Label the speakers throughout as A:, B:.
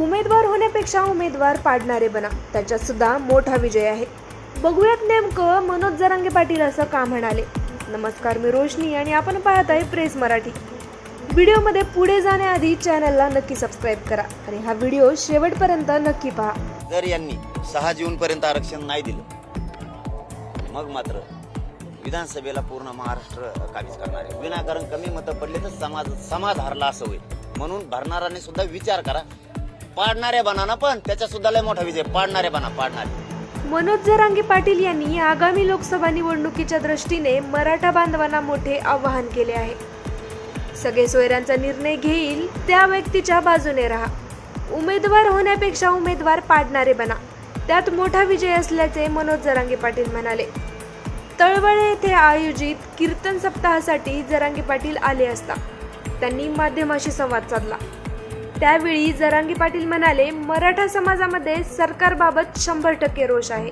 A: उमेदवार होण्यापेक्षा उमेदवार पाडणारे बना. त्याच्यात सुद्धा मोठा विजय आहे. बघूयात नेमकं मनोज जरांगे पाटील असं का म्हणाले. नमस्कार मी रोशनी आणि आपण पाहत आहे प्रेस मराठी. व्हिडिओमध्ये पुढे जाण्याआधी चॅनलला नक्की सबस्क्राईब करा आणि हा व्हिडिओ शेवटपर्यंत नक्की पहा.
B: जर यांनी सहा जूनपर्यंत आरक्षण नाही दिलं मग मात्र विधानसभेला पूर्ण महाराष्ट्र काबीज करणार आहे. विनाकारण कमी मतं पडले तर समाज समाज हरला असं होईल. म्हणून भरणाऱ्यांनी सुद्धा विचार करा पाडणाऱ्या बनाना पण त्याच्या सुद्धा लय मोठा विजय. पाडणारे बना पाडणारे
A: मनोज जरांगे पाटील यांनी आगामी लोकसभा निवडणुकीच्या दृष्टीने मराठा बांधवांना मोठे आवाहन केले आहे. सगळे सोयऱ्यांचा निर्णय घेईल त्या व्यक्तीच्या बाजूने राहा. उमेदवार होण्यापेक्षा उमेदवार पाडणारे बना. त्यात मोठा विजय असल्याचे मनोज जरांगे पाटील म्हणाले. तळवळे येथे आयोजित कीर्तन सप्ताहासाठी जरांगे पाटील आले असता. त्यांनी माध्यमाशी संवाद साधला. त्यावेळी जरांगी पाटील म्हणाले मराठा समाजामध्ये सरकारबाबत शंभर टक्के रोष आहे.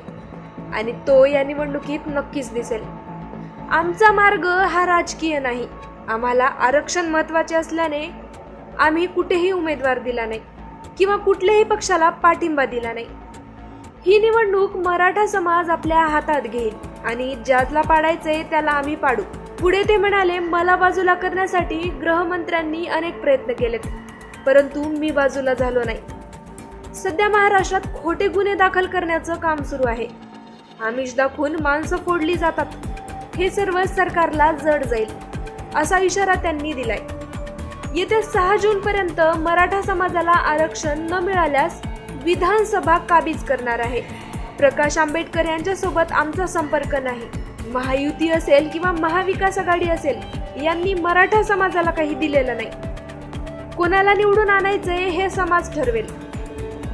A: आणि तो या निवडणुकीत नक्कीच दिसेल. आमचा मार्ग हा राजकीय नाही. आम्हाला आरक्षण महत्त्वाचे असल्याने आम्ही कुठेही उमेदवार दिला नाही. किंवा कुठल्याही पक्षाला पाठिंबा दिला नाही. ही निवडणूक मराठा समाज आपल्या हातात घेईल आणि ज्याला पाडायचे त्याला आम्ही पाडू. पुढे ते म्हणाले मला बाजूला करण्यासाठी गृहमंत्र्यांनी अनेक प्रयत्न केलेत. परंतु मी बाजूला झालो नाही. सध्या महाराष्ट्रात खोटे गुन्हे दाखल करण्याचं काम सुरू आहे. आमिष दाखवून माणसं फोडली जातात. हे सर्व सरकारला जड जाईल असा इशारा त्यांनी दिलाय. येत्या सहा जून पर्यंत मराठा समाजाला आरक्षण न मिळाल्यास विधानसभा काबीज करणार आहे. प्रकाश आंबेडकर यांच्यासोबत आमचा संपर्क नाही. महायुती असेल किंवा महाविकास आघाडी असेल यांनी मराठा समाजाला काही दिलेलं नाही. कोणाला निवडून आणायचंय हे समाज ठरवेल.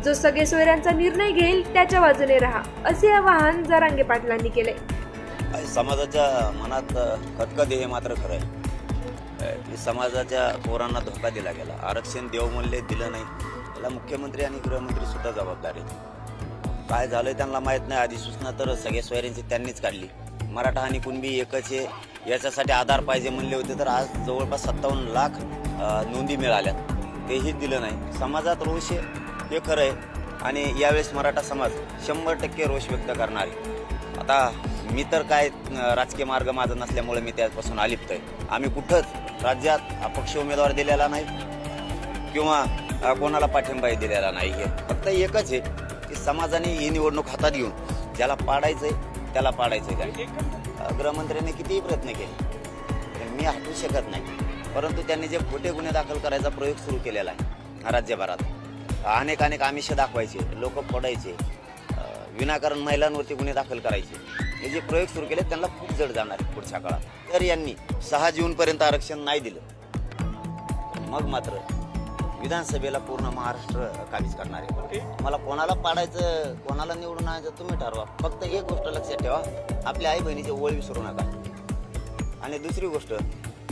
A: जो सगळे सोयऱ्यांचा निर्णय घेईल त्याच्या बाजूने राहा असे आवाहन जरांगे पाटलांनी केले.
B: समाजाच्या मनात खतखत हे मात्र खरं आहे. की समाजाच्या पोरांना धोका दिला गेला. आरक्षण देवमूल्य दिलं नाही. त्याला मुख्यमंत्री आणि गृहमंत्री सुद्धा जबाबदार आहेत. काय झालं त्यांना माहीत नाही. अधिसूचना तर सगळ्या सोयऱ्यांची त्यांनीच काढली. मराठा आणि कुणबी एकच आहे. याच्यासाठी आधार पाहिजे म्हणले होते तर आज जवळपास सत्तावन्न लाख नोंदी मिळाल्या तेही दिलं नाही. समाजात रोष आहे हे खरं आहे. आणि यावेळेस मराठा समाज शंभर टक्के रोष व्यक्त करणार आहे. आता मी तर काय राजकीय मार्ग माझा नसल्यामुळे मी त्यापासून अलिप्त आहे आम्ही कुठंच राज्यात अपक्ष उमेदवार दिलेला नाही किंवा कोणाला पाठिंबाही दिलेला नाही. आहे फक्त एकच आहे की समाजाने ही निवडणूक हातात घेऊन ज्याला पाडायचंय त्याला पाडायचंय काय अ, गृहमंत्र्यांनी कितीही प्रयत्न केले मी हटवू शकत नाही. परंतु त्यांनी जे खोटे गुन्हे दाखल करायचा प्रयोग सुरू केलेला आहे राज्यभरात. अनेक अनेक आमिष दाखवायचे लोक फोडायचे विनाकारण महिलांवरती गुन्हे दाखल करायचे. हे जे प्रयोग सुरू केले त्यांना खूप जड जाणार आहे पुढच्या काळात. तर यांनी सहा जूनपर्यंत आरक्षण नाही दिलं. मग मात्र विधानसभेला पूर्ण महाराष्ट्र काबीज करणार. आहे मला कोणाला पाडायचं कोणाला निवडून आणायचं तुम्ही ठरवा. फक्त एक गोष्ट लक्षात ठेवा आपल्या आई बहिणीचे ओळ विसरू नका. आणि दुसरी गोष्ट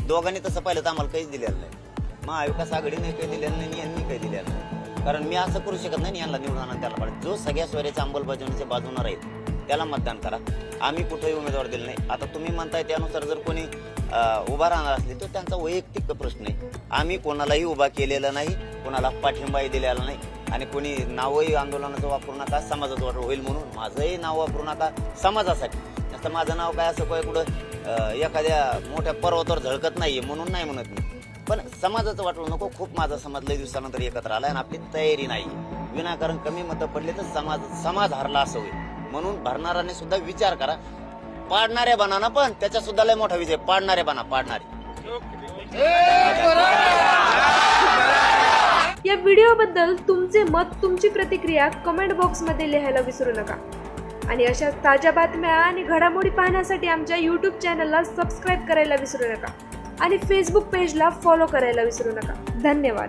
B: दोघांनी तसं पाहिलं तर आम्हाला काहीच दिलेलं नाही. महाविकास आघाडीने काही दिलेलं नाही यांनी काही दिलेलं नाही. कारण मी असं करू शकत नाही यांना निवडून आणा त्याला पाहिजे जो सगळ्या स्वराच्या अंमलबजावणीच्या बाजूने राहील त्याला मतदान करा. आम्ही कुठेही उमेदवार दिले नाही. आता तुम्ही म्हणताय त्यानुसार जर कोणी उभा राहणार असले तर त्यांचा वैयक्तिक प्रश्न आहे. आम्ही कोणालाही उभा केलेला नाही कोणाला पाठिंबाही दिलेला नाही आणि कोणी नावही आंदोलनाचं वापरू नका समाजाचं वापर होईल म्हणून माझंही नाव वापरू नका समाजासाठी. नसतं माझं नाव काय असं काय कुठं एखाद्या मोठ्या पर्वतावर झळकत नाही आहे म्हणून नाही म्हणत मी. पण समाजाचं वाटलं नको खूप माझा समाज लय दिवसानंतर एकत्र आला आणि आपली तयारी नाही विनाकारण कमी मतं पडले तर समाज समाज हरला असं होईल. म्हणून भरणाऱ्याने सुद्धा विचार करा. पाडणाऱ्या बनाना पण त्याचा सुद्धा लय मोठा विजय. पाडणारे बना पाडणारे.
A: या व्हिडिओबद्दल तुमचे मत तुमची प्रतिक्रिया कमेंट बॉक्समध्ये लिहायला विसरू नका. आणि अशा ताज्या बातम्या आणि घडामोडी पाहण्यासाठी आमच्या यूट्यूब चॅनलला सबस्क्राईब करायला विसरू नका. आणि फेसबुक पेजला फॉलो करायला विसरू नका. धन्यवाद.